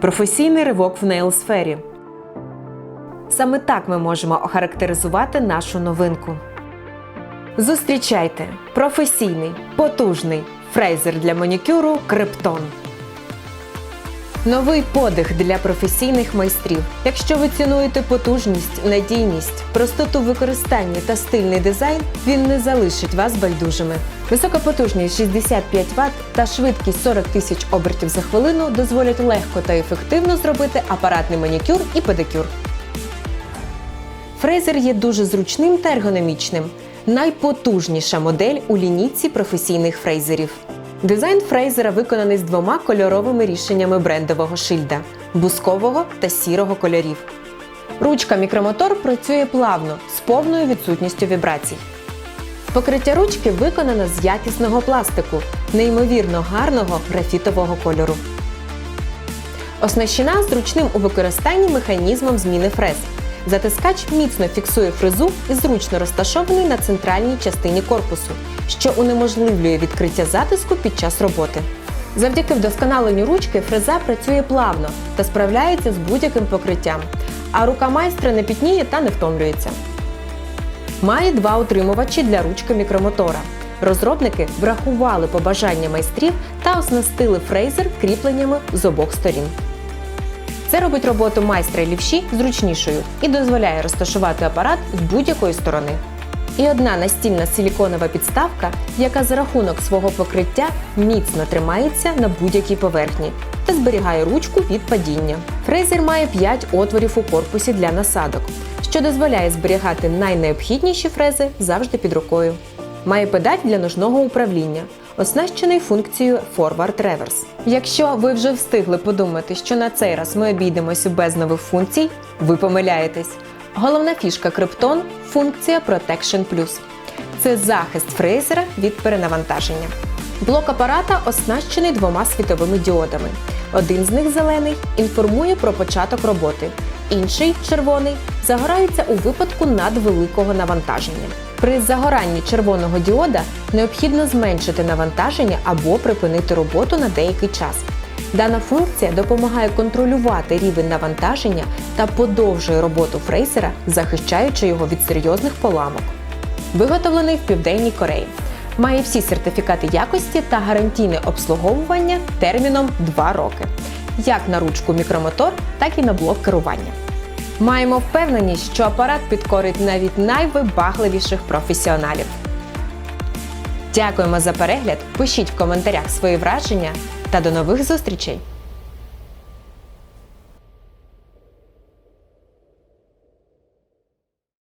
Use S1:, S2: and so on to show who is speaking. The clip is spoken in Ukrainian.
S1: Професійний ривок в нейл-сфері. Саме так ми можемо охарактеризувати нашу новинку. Зустрічайте професійний, потужний фрезер для манікюру Криптон. Новий подих для професійних майстрів. Якщо ви цінуєте потужність, надійність, простоту використання та стильний дизайн, він не залишить вас байдужими. Висока потужність 65 Вт та швидкість 40 тисяч обертів за хвилину дозволять легко та ефективно зробити апаратний манікюр і педикюр. Фрезер є дуже зручним та ергономічним. Найпотужніша модель у лінійці професійних фрезерів. Дизайн фрезера виконаний з двома кольоровими рішеннями брендового шильда бускового та сірого кольорів. Ручка мікромотор працює плавно з повною відсутністю вібрацій. Покриття ручки виконано з якісного пластику, неймовірно гарного графітового кольору. Оснащена зручним у використанні механізмом зміни фрез. Затискач міцно фіксує фрезу і зручно розташований на центральній частині корпусу, що унеможливлює відкриття затиску під час роботи. Завдяки вдосконаленню ручки фреза працює плавно та справляється з будь-яким покриттям, а рука майстра не пітніє та не втомлюється. Має два утримувачі для ручки мікромотора. Розробники врахували побажання майстрів та оснастили фрезер кріпленнями з обох сторін. Це робить роботу майстра лівші зручнішою і дозволяє розташувати апарат з будь-якої сторони. І одна настільна силіконова підставка, яка за рахунок свого покриття міцно тримається на будь-якій поверхні та зберігає ручку від падіння. Фрезер має 5 отворів у корпусі для насадок, що дозволяє зберігати найнеобхідніші фрези завжди під рукою. Має педаль для ножного управління, оснащений функцією Forward Reverse. Якщо ви вже встигли подумати, що на цей раз ми обійдемося без нових функцій, ви помиляєтесь. Головна фішка Криптон функція Protection Plus. Це захист фрезера від перенавантаження. Блок апарата оснащений двома світовими діодами. Один з них зелений інформує про початок роботи, інший червоний загорається у випадку надвеликого навантаження. При загоранні червоного діода необхідно зменшити навантаження або припинити роботу на деякий час. Дана функція допомагає контролювати рівень навантаження та подовжує роботу фрейсера, захищаючи його від серйозних поламок. Виготовлений в Південній Кореї. Має всі сертифікати якості та гарантійне обслуговування терміном 2 роки, як на ручку мікромотор, так і на блок керування. Маємо впевненість, що апарат підкорить навіть найвибагливіших професіоналів. Дякуємо за перегляд. Пишіть в коментарях свої враження та до нових зустрічей!